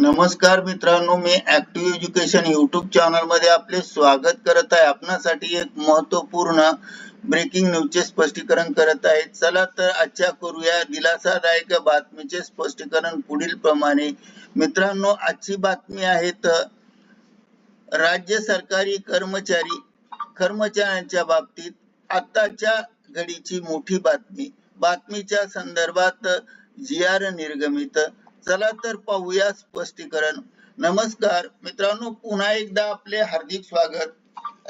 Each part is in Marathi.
नमस्कार मित्रांनो मी ऍक्टिव्ह एज्युकेशन युट्यूब चॅनलमध्ये आपले स्वागत करत आहे. आपणासाठी एक महत्त्वपूर्ण ब्रेकिंग न्यूजचे स्पष्टीकरण करत आहे. चला तर आजच्या करूया दिलासादायक बातमीचे स्पष्टीकरण पुढील प्रमाणे. मित्रांनो आजची बातमी आहे तर राज्य सरकारी कर्मचारी कर्मचाऱ्यांच्या बाबतीत आताच्या घडीची मोठी बातमी. बातमीच्या संदर्भात जी आर निर्गमित चला तर पाहूया स्पष्टीकरण. नमस्कार मित्रांनो पुन्हा एकदा आपले हार्दिक स्वागत.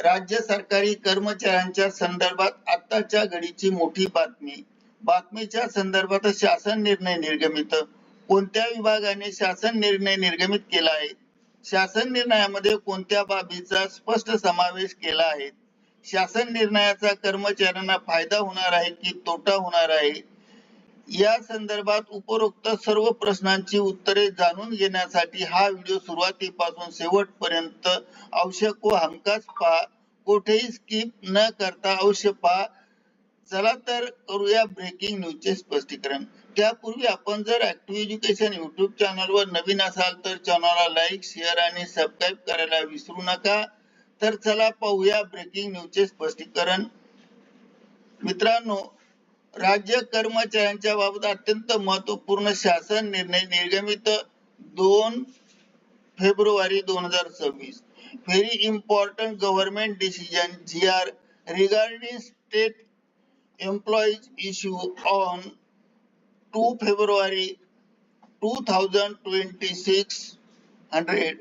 राज्य सरकारी कर्मचाऱ्यांच्या संदर्भात आताच्या घडीची मोठी बातमी. बातमीच्या संदर्भात शासन निर्णय निर्गमित. कोणत्या विभागाने शासन निर्णय निर्गमित केला आहे? शासन निर्णयामध्ये कोणत्या बाबीचा स्पष्ट समावेश केला आहे? शासन निर्णयाचा कर्मचाऱ्यांना फायदा होणार आहे की तोटा होणार आहे? या संदर्भात उपरोक्त सर्व प्रश्नांची उत्तरे जाणून घेण्यासाठी हा व्हिडिओ सुरुवातीपासून शेवटपर्यंत आवश्यक व हमखास पहा. कुठेही स्किप न करता अवश्य पहा. चला तर करूया ब्रेकिंग न्यूजचे स्पष्टीकरण. त्यापूर्वी आपण जर ऍक्टिव्ह एज्युकेशन युट्यूब चॅनलवर नवीन असाल तर चॅनलला लाईक शेअर आणि सबस्क्राईब करायला विसरू नका. तर चला पाहूया ब्रेकिंग न्यूजचे स्पष्टीकरण. मित्रांनो राज्य कर्मचाऱ्यांच्या बाबत अत्यंत महत्त्वपूर्ण शासन निर्णय निर्गमित दोन फेब्रुवारी दोन हजार सव्वीस. Very important government decision G R regarding state employees issue on two February two thousand twenty six hundred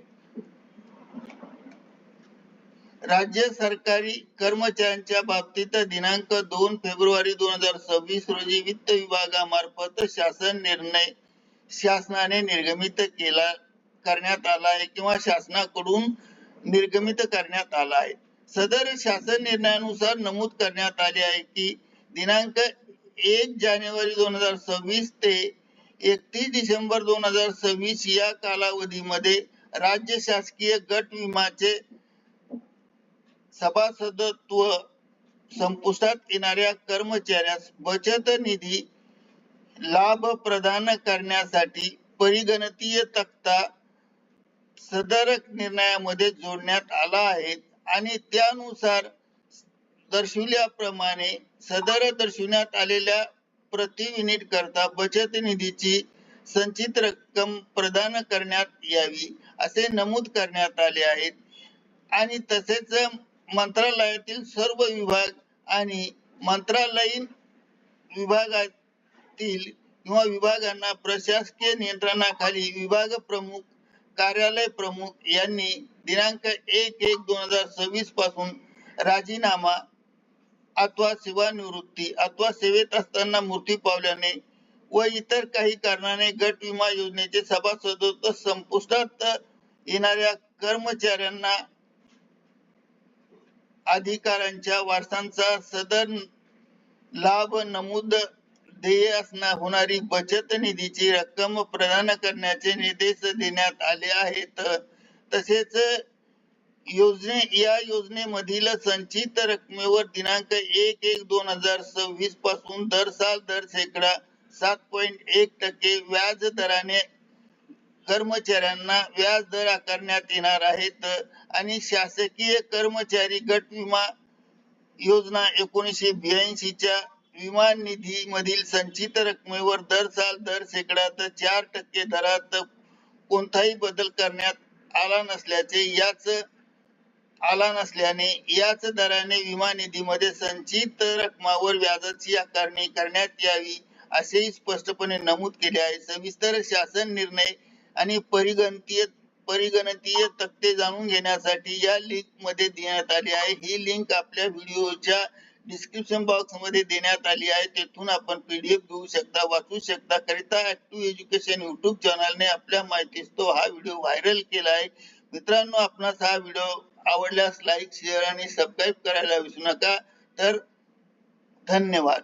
राज्य सरकारी कर्मचाऱ्यांच्या बाबतीत दिनांक दोन फेब्रुवारी दोन हजार सव्वीस रोजी वित्त विभागामार्फत शासन निर्णय शासनाने निर्गमित केला करण्यात आला आहे किंवा शासनाकडून निर्गमित करण्यात आला आहे. सदर शासन निर्णयानुसार नमूद करण्यात आले आहे की दिनांक एक जानेवारी दोन हजार सव्वीस ते एकतीस डिसेंबर दोन हजार सव्वीस या कालावधीमध्ये राज्य शासकीय गट विमाचे सभासदत्व संपुष्टात येणाऱ्या कर्मचाऱ्यास बचत निधी लाभ प्रदान करण्यासाठी परिगणतीय तक्ता सदर निर्णयामध्ये जोडण्यात आला आहे आणि त्यानुसार दर्शविल्याप्रमाणे सदर दर्शविण्यात आलेल्या प्रति युनिट करता बचत निधीची संचित रक्कम प्रदान करण्यात यावी असे नमूद करण्यात आले आहे आणि तसेच मंत्रालयातील सर्व विभाग आणि मंत्रालयीन विभागातील किंवा विभागांना प्रशासकीय नियंत्रणाखाली विभाग प्रमुख कार्यालय प्रमुख यांनी दिनांक एक एक दोन हजार सव्वीसपासून राजीनामा अथवा सेवानिवृत्ती अथवा सेवेत असताना मृत्यू पावल्याने व इतर काही कारणाने गट विमा योजनेचे सभासदत्व संपुष्टात येणाऱ्या कर्मचाऱ्यांना अधिकारांच्या वारसांचा सदर लाभ नमूद देय असणार होणारी बचत निधीची रक्कम प्रदान करण्याचे निर्देश देण्यात आले आहेत. तसेच योजने या योजनेमधील संचित रकमेवर दिनांक एक एक दोन हजार सव्वीसपासून दर साल दर शेकडा सात पॉईंट एक टक्के व्याज दराने कर्मचाऱ्यांना व्याज दर आकारण्यात येणार आहेत. आणि शासकीय कर्मचारी गट विमा योजना एकोणीसशे ब्याऐंशी च्या विमा निधी मधील संचित रकमेवर दर साल दर शेकड्यात चार टक्के दरात कोणताही बदल करण्यात आला नसल्याचे याच आला नसल्याने याच दराने विमा निधीमध्ये संचित रकमावर व्याजाची आकारणी करण्यात यावी असेही स्पष्टपणे नमूद केले आहे. सविस्तर शासन निर्णय आणि परिगणतीय परिगणतीय तक्ते जाणून घेण्यासाठी या लिंकमध्ये देण्यात आली आहे. ही लिंक आपल्या व्हिडिओच्या डिस्क्रिप्शन बॉक्समध्ये देण्यात आली आहे. तेथून आपण पीडीएफ घेऊ शकता वाचू शकता. करिता ऍक्टिव्ह एज्युकेशन युट्यूब चॅनलने आपल्या माहितीस तो हा व्हिडिओ व्हायरल केला आहे. मित्रांनो आपणास हा व्हिडिओ आवडल्यास लाईक शेअर आणि सबस्क्राईब करायला विसरू नका. तर धन्यवाद.